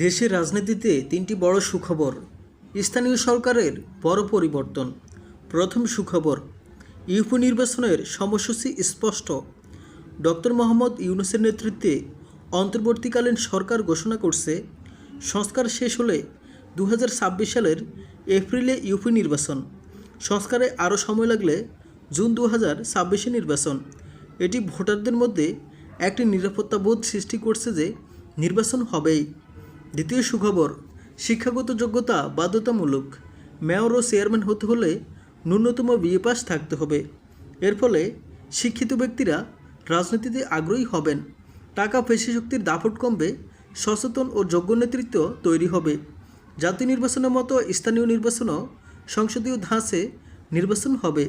দেশের রাজনীতিতে তিনটি বড় সুখবর। স্থানীয় সরকারের বড় পরিবর্তন। প্রথম সুখবর, ইউপি নির্বাচনের সময়সূচি স্পষ্ট। ডক্টর মোহাম্মদ ইউনুসের নেতৃত্বে অন্তর্বর্তীকালীন সরকার ঘোষণা করছে, সংস্কার শেষ হলে দু হাজার ছাব্বিশ সালের এপ্রিলে ইউপি নির্বাচন। সংস্কারে আরও সময় লাগলে জুন দু হাজার নির্বাচন। এটি ভোটারদের মধ্যে একটি নিরাপত্তাবোধ সৃষ্টি করছে যে নির্বাচন হবেই। দ্বিতীয় সুখবর, শিক্ষাগত যোগ্যতা বাধ্যতামূলক। মেয়র ও চেয়ারম্যান হতে হলে ন্যূনতম বিএ পাস থাকতে হবে। এর ফলে শিক্ষিত ব্যক্তিরা রাজনীতিতে আগ্রহী হবেন। টাকা পেশি শক্তির দাপট কমবে, সচেতন ও যোগ্য নেতৃত্ব তৈরি হবে। জাতীয় নির্বাচনের মতো স্থানীয় নির্বাচনও সংসদীয় ধাঁচে নির্বাচন হবে।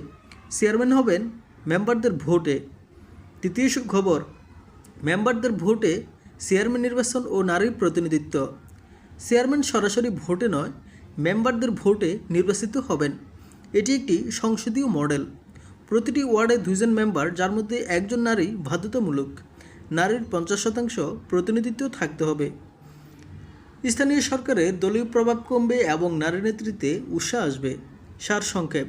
চেয়ারম্যান হবেন মেম্বারদের ভোটে। তৃতীয় খবর মেম্বারদের ভোটে চেয়ারম্যান নির্বাচন ও নারীর প্রতিনিধিত্ব। চেয়ারম্যান সরাসরি ভোটে নয়, মেম্বারদের ভোটে নির্বাচিত হবেন। এটি একটি সংসদীয় মডেল। প্রতিটি ওয়ার্ডে দুজন মেম্বার, যার মধ্যে একজন নারী বাধ্যতামূলক। নারীর পঞ্চাশ শতাংশ প্রতিনিধিত্ব থাকতে হবে। স্থানীয় সরকারের দলীয় প্রভাব কমবে এবং নারী নেতৃত্বে উৎসাহ আসবে। সার সংক্ষেপ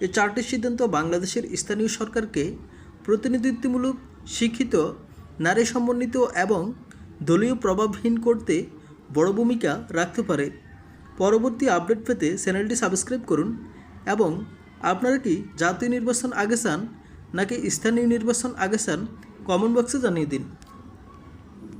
এই চারটি সিদ্ধান্ত বাংলাদেশের স্থানীয় সরকারকে প্রতিনিধিত্বমূলক, শিক্ষিত, নারী সমন্বিত এবং দলীয় প্রভাবহীন করতে বড় ভূমিকা রাখতে পারে। পরবর্তী আপডেট পেতে চ্যানেলটি সাবস্ক্রাইব করুন এবং আপনারা কি জাতীয় নির্বাচন আগে চান নাকি স্থানীয় নির্বাচন আগে চান, কমেন্ট বক্সে জানিয়ে দিন।